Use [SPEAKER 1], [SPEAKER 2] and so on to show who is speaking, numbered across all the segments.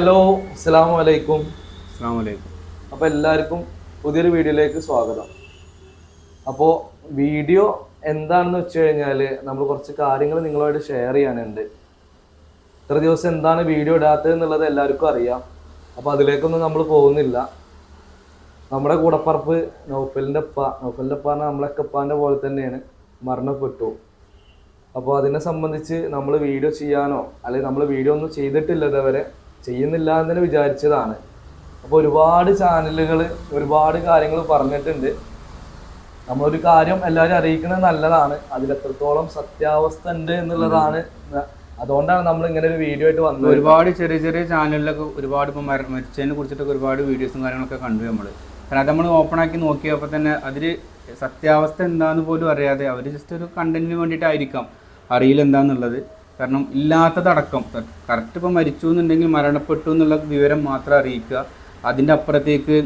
[SPEAKER 1] Hello അസ്സാം വലൈക്കും
[SPEAKER 2] അസ്സാം വലൈക്കും
[SPEAKER 1] അപ്പോൾ എല്ലാവർക്കും പുതിയൊരു വീഡിയോയിലേക്ക് സ്വാഗതം. അപ്പോൾ വീഡിയോ എന്താണെന്ന് വെച്ച് കഴിഞ്ഞാൽ നമ്മൾ കുറച്ച് കാര്യങ്ങൾ നിങ്ങളുമായിട്ട് ഷെയർ ചെയ്യാനുണ്ട്. ഇത്ര ദിവസം എന്താണ് വീഡിയോ ഇടാത്തത് എന്നുള്ളത് എല്ലാവർക്കും അറിയാം. അപ്പോൾ അതിലേക്കൊന്നും നമ്മൾ പോകുന്നില്ല. നമ്മുടെ കൂടപ്പറപ്പ് നൗഫലിന്റെ അപ്പ നൗഫലിന്റെ ഉപ്പ പറഞ്ഞാൽ നമ്മളൊക്കെ ഉപ്പാന്റെ പോലെ തന്നെയാണ്. മരണപ്പെട്ടു. അപ്പോൾ അതിനെ സംബന്ധിച്ച് നമ്മൾ വീഡിയോ ചെയ്യാനോ അല്ലെങ്കിൽ നമ്മൾ വീഡിയോ ഒന്നും ചെയ്തിട്ടില്ല ഇതുവരെ ചെയ്യുന്നില്ല എന്ന് തന്നെ വിചാരിച്ചതാണ്. അപ്പോൾ ഒരുപാട് ചാനലുകൾ ഒരുപാട് കാര്യങ്ങൾ പറഞ്ഞിട്ടുണ്ട്. നമ്മളൊരു കാര്യം എല്ലാവരും അറിയിക്കുന്നത് നല്ലതാണ്. അതിൽ എത്രത്തോളം സത്യാവസ്ഥ ഉണ്ട് എന്നുള്ളതാണ്. അതുകൊണ്ടാണ് നമ്മൾ ഇങ്ങനെ ഒരു വീഡിയോ ആയിട്ട് വന്നത്.
[SPEAKER 2] ഒരുപാട് ചെറിയ ചെറിയ ചാനലിലൊക്കെ ഒരുപാട് ഇപ്പം മര മരിച്ചതിനെ കുറിച്ചിട്ടൊക്കെ ഒരുപാട് വീഡിയോസും കാര്യങ്ങളൊക്കെ കണ്ടു നമ്മൾ കാരണം അത് നമ്മൾ ഓപ്പൺ ആക്കി നോക്കിയപ്പോൾ തന്നെ അതിൽ സത്യാവസ്ഥ എന്താണെന്ന് പോലും അറിയാതെ അവർ ജസ്റ്റ് ഒരു കണ്ടന്റിന് വേണ്ടിയിട്ടായിരിക്കാം. അറിയില്ല എന്താന്നുള്ളത് കാരണം ഇല്ലാത്തതടക്കം. കറക്റ്റ് ഇപ്പം മരിച്ചു എന്നുണ്ടെങ്കിൽ മരണപ്പെട്ടു എന്നുള്ള വിവരം മാത്രം അറിയിക്കുക. അതിന്റെ അപ്പുറത്തേക്ക്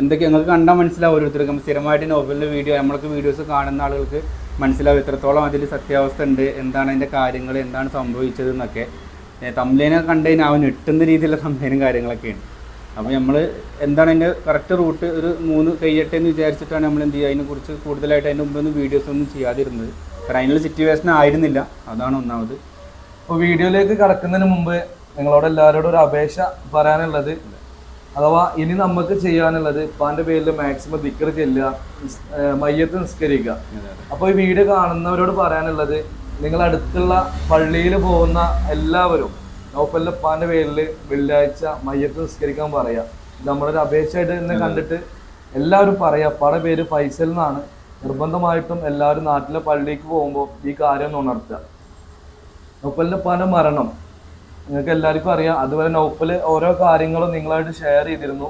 [SPEAKER 2] എന്തൊക്കെ ഞങ്ങൾക്ക് കണ്ടാൽ മനസ്സിലാവും ഓരോരുത്തർക്കും. സ്ഥിരമായിട്ട് നോവലിന്റെ വീഡിയോ നമ്മൾക്ക് വീഡിയോസ് കാണുന്ന ആളുകൾക്ക് മനസ്സിലാവും എത്രത്തോളം അതിൽ സത്യാവസ്ഥ ഉണ്ട് എന്താണ് അതിന്റെ കാര്യങ്ങൾ എന്താണ് സംഭവിച്ചത് എന്നൊക്കെ തമ്പ്ലൈനെ കണ്ടു കഴിഞ്ഞാൽ അവൻ എട്ടുന്ന രീതിയിലുള്ള തമ്പ്ലൈനും കാര്യങ്ങളൊക്കെയാണ്. അപ്പോൾ നമ്മൾ എന്താണ് അതിന്റെ കറക്റ്റ് റൂട്ട് ഒരു മൂന്ന് കഴിയട്ടെ എന്ന് വിചാരിച്ചിട്ടാണ് നമ്മൾ എന്ത് ചെയ്യുക. അതിനെക്കുറിച്ച് കൂടുതലായിട്ട് അതിന്റെ മുമ്പൊന്നും വീഡിയോസ് ഒന്നും ചെയ്യാതിരുന്നത്. കാരണം അതിനുള്ള സിറ്റുവേഷൻ ആയിരുന്നില്ല. അതാണ് ഒന്നാമത്.
[SPEAKER 1] അപ്പോൾ വീഡിയോയിലേക്ക് കടക്കുന്നതിന് മുമ്പ് നിങ്ങളോട് എല്ലാവരോടും ഒരു അപേക്ഷ പറയാനുള്ളത് അഥവാ ഇനി നമുക്ക് ചെയ്യാനുള്ളത് ഇപ്പാന്റെ പേരിൽ മാക്സിമം ദിക്കർ ചെല്ലുക മയ്യത്ത് നിസ്കരിക്കുക. അപ്പോൾ ഈ വീഡിയോ കാണുന്നവരോട് പറയാനുള്ളത് നിങ്ങൾ അടുത്തുള്ള പള്ളിയിൽ പോകുന്ന എല്ലാവരും നൗഫലിന്റെ ഇപ്പാന്റെ പേരിൽ വെള്ളിയാഴ്ച മയ്യത്ത് നിസ്കരിക്കാൻ പറയുക ഇത് നമ്മളൊരു അപേക്ഷയായിട്ട് തന്നെ കണ്ടിട്ട് എല്ലാവരും പറയാം അപ്പാടെ പേര് ഫൈസൽ എന്നാണ്. നിർബന്ധമായിട്ടും എല്ലാവരും നാട്ടിലെ പള്ളിക്ക് പോകുമ്പോൾ ഈ കാര്യം ഒന്ന് ഉണർത്തുക. നൗഫലിന്റെ പല മരണം. നിങ്ങൾക്ക് എല്ലാവർക്കും അറിയാം. അതുപോലെ നൗഫൽ ഓരോ കാര്യങ്ങളും നിങ്ങളായിട്ട് ഷെയർ ചെയ്തിരുന്നു.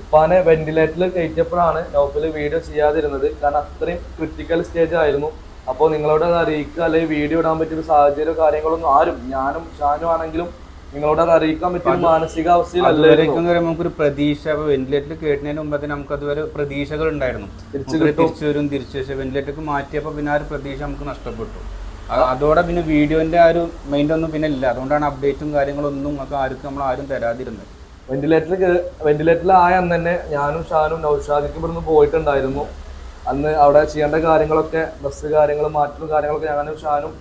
[SPEAKER 1] ഉപ്പാനെ വെന്റിലേറ്ററിൽ കയറ്റിയപ്പോഴാണ് നൗഫൽ വീഡിയോ ചെയ്യാതിരുന്നത്. കാരണം അത്രയും ക്രിട്ടിക്കൽ സ്റ്റേജ് ആയിരുന്നു. അപ്പോൾ നിങ്ങളോട് അത് അറിയിക്കുക അല്ലെങ്കിൽ വീഡിയോ ഇടാൻ പറ്റിയ സാഹചര്യം കാര്യങ്ങളൊന്നും ആരും ഞാനും ഷാനും ആണെങ്കിലും നിങ്ങളോട് അത് അറിയിക്കാൻ പറ്റിയ ഒരു
[SPEAKER 2] പറയുമ്പോൾ നമുക്കൊരു പ്രതീക്ഷ. വെന്റിലേറ്ററിൽ കേട്ടതിന് മുമ്പ് തന്നെ നമുക്ക് അതുവരെ പ്രതീക്ഷകൾ ഉണ്ടായിരുന്നു
[SPEAKER 1] തിരിച്ചു
[SPEAKER 2] തിരിച്ചു വരും. തിരിച്ചു വെന്റിലേറ്ററിലേക്ക് വെന്റിലേറ്റർക്ക് മാറ്റിയപ്പോൾ പിന്നെ ആ ഒരു പ്രതീക്ഷ നമുക്ക് നഷ്ടപ്പെട്ടു. അതോടെ പിന്നെ വീഡിയോന്റെ ആ ഒരു മൈൻഡ് ഒന്നും പിന്നെ ഇല്ല. അതുകൊണ്ടാണ് അപ്ഡേറ്റും കാര്യങ്ങളൊന്നും നമുക്ക് ആർക്കും നമ്മൾ ആരും തരാതിരുന്നത്.
[SPEAKER 1] വെന്റിലേറ്ററിൽ വെന്റിലേറ്ററിൽ ആയ അന്ന് തന്നെ ഞാനും ഷാനും നൗഷാദിക്ക് ഇവിടുന്ന് പോയിട്ടുണ്ടായിരുന്നു. അന്ന് അവിടെ ചെയ്യേണ്ട കാര്യങ്ങളൊക്കെ ബസ് കാര്യങ്ങൾ മാറ്റലും കാര്യങ്ങളൊക്കെ ഞാനും ഷാനും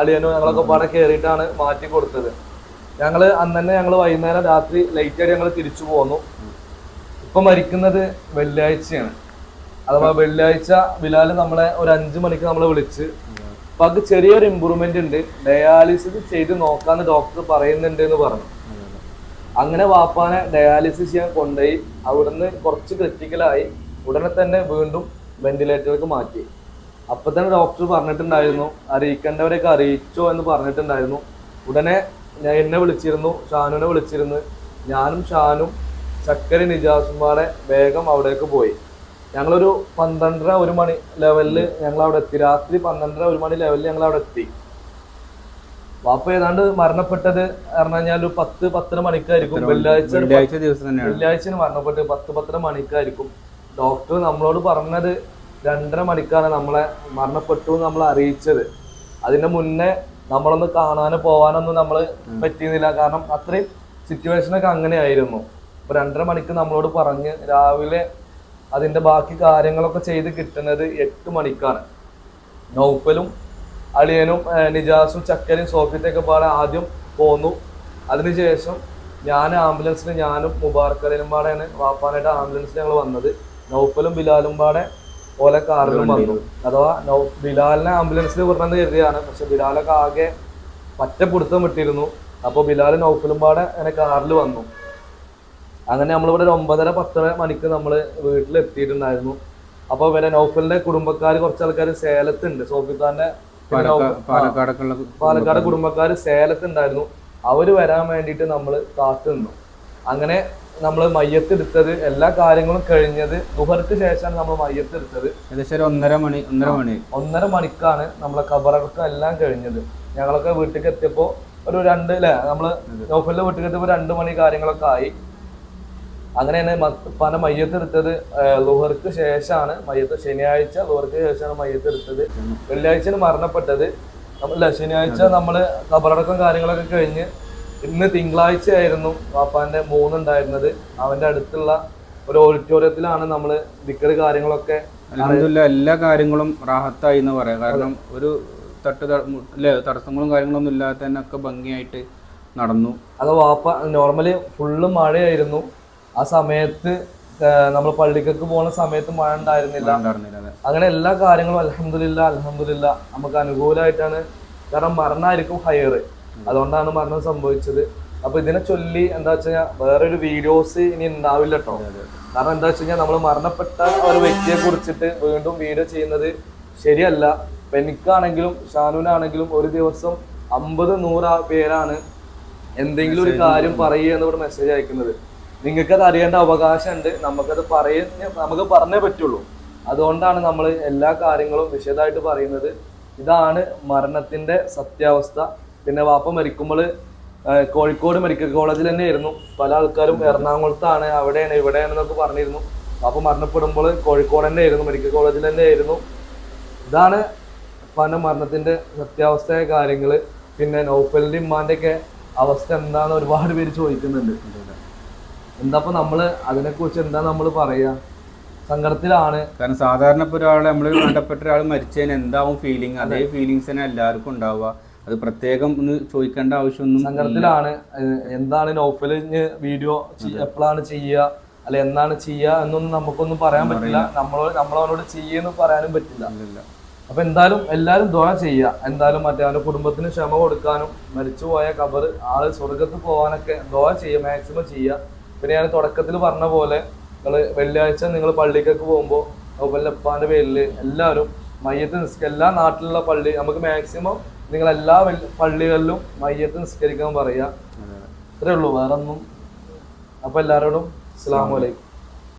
[SPEAKER 1] അളിയനും ഞങ്ങളൊക്കെ പാടെ കയറിയിട്ടാണ് മാറ്റി കൊടുത്തത്. ഞങ്ങൾ അന്ന് തന്നെ ഞങ്ങൾ വൈകുന്നേരം രാത്രി ലൈറ്റ് ആയിട്ട് ഞങ്ങൾ തിരിച്ചു പോന്നു. ഇപ്പൊ മരിക്കുന്നത് വെള്ളിയാഴ്ചയാണ്. അഥവാ വെള്ളിയാഴ്ച ബിലാൽ നമ്മളെ ഒരു അഞ്ചു മണിക്ക് നമ്മളെ വിളിച്ച് അപ്പൊ അത് ചെറിയൊരു ഇമ്പ്രൂവ്മെന്റ് ഉണ്ട്. ഡയാലിസിസ് ചെയ്ത് നോക്കാന്ന് ഡോക്ടർ പറയുന്നുണ്ട് എന്ന് പറഞ്ഞു. അങ്ങനെ വാപ്പാനെ ഡയാലിസിസ് ചെയ്യാൻ കൊണ്ടുപോയി. അവിടുന്ന് കുറച്ച് ക്രിറ്റിക്കലായി ഉടനെ തന്നെ വീണ്ടും വെന്റിലേറ്ററിലേക്ക് മാറ്റി. അപ്പൊ തന്നെ ഡോക്ടർ പറഞ്ഞിട്ടുണ്ടായിരുന്നു. അറിയിക്കേണ്ടവരെയൊക്കെ അറിയിച്ചോ എന്ന് പറഞ്ഞിട്ടുണ്ടായിരുന്നു. ഉടനെ ഞാൻ എന്നെ വിളിച്ചിരുന്നു ഷാനുവിനെ വിളിച്ചിരുന്നു. ഞാനും ഷാനും ചക്കര നിജാസുമാരെ വേഗം അവിടേക്ക് പോയി. ഞങ്ങളൊരു പന്ത്രണ്ടര ഒരു മണി ലെവലിൽ ഞങ്ങൾ അവിടെ എത്തി. രാത്രി പന്ത്രണ്ടര ഒരു മണി ലെവലിൽ ഞങ്ങൾ അവിടെ എത്തി. വാപ്പ ഏതാണ്ട് മരണപ്പെട്ടത് പറഞ്ഞു കഴിഞ്ഞാൽ ഒരു പത്ത് പത്തര മണിക്കായിരിക്കും. വെള്ളിയാഴ്ച
[SPEAKER 2] വെള്ളിയാഴ്ച ദിവസം തന്നെയാണ്.
[SPEAKER 1] വെള്ളിയാഴ്ച മരണപ്പെട്ട് പത്ത് പത്തര മണിക്കായിരിക്കും. ഡോക്ടർ നമ്മളോട് പറഞ്ഞത് രണ്ടര മണിക്കാണ് നമ്മളെ മരണപ്പെട്ടു നമ്മൾ അറിയിച്ചത്. അതിന്റെ മുന്നേ നമ്മളൊന്ന് കാണാനോ പോവാനൊന്നും നമ്മൾ പറ്റിയിരുന്നില്ല. കാരണം അത്രയും സിറ്റുവേഷനൊക്കെ അങ്ങനെയായിരുന്നു. അപ്പൊ രണ്ടര മണിക്ക് നമ്മളോട് പറഞ്ഞ് രാവിലെ അതിന്റെ ബാക്കി കാര്യങ്ങളൊക്കെ ചെയ്ത് കിട്ടുന്നത് എട്ട് മണിക്കാണ്. നൗഫലും അളിയനും നിജാസും ചക്കരയും സോഫിത്തൊക്കെ പാടെ ആദ്യം പോന്നു. അതിനുശേഷം ഞാൻ ആംബുലൻസിൽ ഞാനും മുബാർക്കലിനും പാടെയാണ് വാപ്പാനായിട്ട് ആംബുലൻസിൽ ഞങ്ങൾ വന്നത്. നൗഫലും ബിലാലും പാടെ ഓല കാറിലും വന്നു. അഥവാ നൗ ബിലാലിനെ ആംബുലൻസിൽ വിടണമെന്ന് കരുതിയാണ്. പക്ഷെ ബിലാലൊക്കെ ആകെ പറ്റ പിടുത്തം വിട്ടിരുന്നു. അപ്പോൾ ബിലാൽ നൗഫലും പാടെ അങ്ങനെ കാറിൽ വന്നു. അങ്ങനെ നമ്മളിവിടെ ഒരു ഒമ്പതര പത്തര മണിക്ക് നമ്മൾ വീട്ടിൽ വീട്ടിലെത്തിയിട്ടുണ്ടായിരുന്നു. അപ്പോൾ ഇവരെ നൗഫലിന്റെ കുടുംബക്കാർ കുറച്ച് ആൾക്കാർ സേലത്തുണ്ട് സോഫിത്താന്റെ പാലക്കാട് കുടുംബക്കാർ സേലത്തുണ്ടായിരുന്നു. അവർ വരാൻ വേണ്ടിയിട്ട് നമ്മൾ കാത്തു നിന്നു അങ്ങനെ നമ്മൾ മയ്യത്ത് എടുത്തത് എല്ലാ കാര്യങ്ങളും കഴിഞ്ഞത് ദുഹർക്ക് ശേഷമാണ് നമ്മൾ മയ്യത്ത് എടുത്തത്
[SPEAKER 2] ഏകദേശം ഒന്നര മണി ഒന്നര മണി.
[SPEAKER 1] ഒന്നര മണിക്കാണ് നമ്മളെ കബറടക്കം എല്ലാം കഴിഞ്ഞത്. ഞങ്ങളൊക്കെ വീട്ടിലേക്ക് എത്തിയപ്പോൾ ഒരു രണ്ട് അല്ലേ നമ്മൾ നോഫലിന്റെ വീട്ടിലേക്ക് എത്തിയപ്പോൾ രണ്ട് മണി കാര്യങ്ങളൊക്കെ ആയി. അങ്ങനെയാണ് പന മയ്യത്ത് എടുത്തത് ലുഹർക്ക് ശേഷമാണ് മയ്യത്ത് ശനിയാഴ്ച ലോഹർക്ക് ശേഷമാണ് മയ്യത്ത് എടുത്തത് വെള്ളിയാഴ്ചയാണ് മരണപ്പെട്ടത്. അല്ല ശനിയാഴ്ച നമ്മൾ കബറടക്കം കാര്യങ്ങളൊക്കെ കഴിഞ്ഞ് ഇന്ന് തിങ്കളാഴ്ച ആയിരുന്നു വാപ്പാന്റെ മൂന്നുണ്ടായിരുന്നത്. അവന്റെ അടുത്തുള്ള ഒരു ഓഡിറ്റോറിയത്തിലാണ് നമ്മൾ ദിക്കറ് കാര്യങ്ങളൊക്കെ
[SPEAKER 2] അലഹമില്ല എല്ലാ കാര്യങ്ങളും റാഹത്തായി എന്ന് പറയാം. കാരണം ഒരു തട്ട് അല്ലേ തടസ്സങ്ങളും കാര്യങ്ങളൊന്നും ഇല്ലാതെ തന്നെ ഒക്കെ ഭംഗിയായിട്ട് നടന്നു.
[SPEAKER 1] അത് വാപ്പ നോർമലി ഫുള്ള് മഴയായിരുന്നു. ആ സമയത്ത് നമ്മൾ പള്ളിക്കൊക്കെ പോകുന്ന സമയത്ത് മഴ ഉണ്ടായിരുന്നില്ല. അങ്ങനെ എല്ലാ കാര്യങ്ങളും അലഹമില്ല അലഹമില്ല നമുക്ക് അനുകൂലമായിട്ടാണ് കാരണം മരണമായിരിക്കും ഹയർ അതുകൊണ്ടാണ് മരണം സംഭവിച്ചത്. അപ്പൊ ഇതിനെ ചൊല്ലി എന്താ വെച്ചാൽ വേറൊരു വീഡിയോസ് ഇനി ഉണ്ടാവില്ല കേട്ടോ കാരണം എന്താ വെച്ച് കഴിഞ്ഞാൽ നമ്മൾ മരണപ്പെട്ട ഒരു വ്യക്തിയെ കുറിച്ചിട്ട് വീണ്ടും വീഡിയോ ചെയ്യുന്നത് ശരിയല്ല. എനിക്കാണെങ്കിലും ഷാനുവിനാണെങ്കിലും ഒരു ദിവസം അമ്പത് നൂറ് പേരാണ് എന്തെങ്കിലും ഒരു കാര്യം പറയുക എന്നിവിടെ മെസ്സേജ് അയക്കുന്നത്. നിങ്ങൾക്കത് അറിയേണ്ട അവകാശമുണ്ട്. നമുക്കത് പറയുന്ന നമുക്ക് പറഞ്ഞേ പറ്റുള്ളൂ. അതുകൊണ്ടാണ് നമ്മൾ എല്ലാ കാര്യങ്ങളും വിശദമായിട്ട് പറയുന്നത്. ഇതാണ് മരണത്തിന്റെ സത്യാവസ്ഥ. പിന്നെ വാപ്പ മരിക്കുമ്പോൾ കോഴിക്കോട് മെഡിക്കൽ കോളേജിൽ തന്നെ ആയിരുന്നു പല ആൾക്കാരും എറണാകുളത്താണ് അവിടെയാണ് ഇവിടെയാണ് എന്നൊക്കെ പറഞ്ഞിരുന്നു. വാപ്പ മരണപ്പെടുമ്പോൾ കോഴിക്കോട് തന്നെ ആയിരുന്നു മെഡിക്കൽ കോളേജിൽ തന്നെ ആയിരുന്നു ഇതാണ് പല മരണത്തിന്റെ സത്യാവസ്ഥയായ കാര്യങ്ങൾ. പിന്നെ നൗഫലിന്റെ ഉമ്മാന്റെയൊക്കെ അവസ്ഥ എന്താണെന്ന് ഒരുപാട് പേര് ചോദിക്കുന്നുണ്ട്. എന്താ നമ്മൾ അതിനെക്കുറിച്ച് എന്താ നമ്മൾ പറയാ? സങ്കടത്തിലാണ്.
[SPEAKER 2] കാരണം സാധാരണ ഇപ്പോൾ ഒരാൾ നമ്മൾ വേണ്ടപ്പെട്ട ഒരാൾ മരിച്ചതിന് എന്താവും ഫീലിംഗ് അതേ ഫീലിങ്സ് തന്നെ എല്ലാവർക്കും ഉണ്ടാവുക. അത് പ്രത്യേകം ഒന്ന് ചോദിക്കേണ്ട ആവശ്യമൊന്നും
[SPEAKER 1] സങ്കടത്തിലാണ്. എന്താണ് നോഫൽ വീഡിയോ എപ്പോഴാണ് ചെയ്യുക അല്ല എന്നാണ് ചെയ്യുക എന്നൊന്നും നമുക്കൊന്നും പറയാൻ പറ്റില്ല. നമ്മളോട് നമ്മളവനോട് ചെയ്യുമെന്ന് പറയാനും പറ്റില്ല. അപ്പൊ എന്തായാലും എല്ലാരും ദുആ ചെയ്യുക എന്തായാലും മറ്റേ അവന്റെ കുടുംബത്തിന് ക്ഷമ കൊടുക്കാനും മരിച്ചുപോയ കബർ ആൾ സ്വർഗത്ത് പോകാനൊക്കെ ദുആ ചെയ്യുക മാക്സിമം ചെയ്യുക പിന്നെ ഞാൻ തുടക്കത്തിൽ പറഞ്ഞ പോലെ നിങ്ങൾ വെള്ളിയാഴ്ച നിങ്ങൾ പള്ളിക്കൊക്കെ പോകുമ്പോൾ അതുപോലെ ഉപ്പാന്റെ പേരിൽ എല്ലാവരും മയ്യത്ത് നിസ്ക എല്ലാ നാട്ടിലുള്ള പള്ളി നമുക്ക് മാക്സിമം നിങ്ങൾ എല്ലാ പള്ളികളിലും മയ്യത്ത് നിസ്കരിക്കാൻ പറയുക
[SPEAKER 2] അതെ അതെ
[SPEAKER 1] ഇത്രേ ഉള്ളൂ. വേറെ ഒന്നും അപ്പൊ എല്ലാവരോടും അസ്സലാമു അലൈക്കും.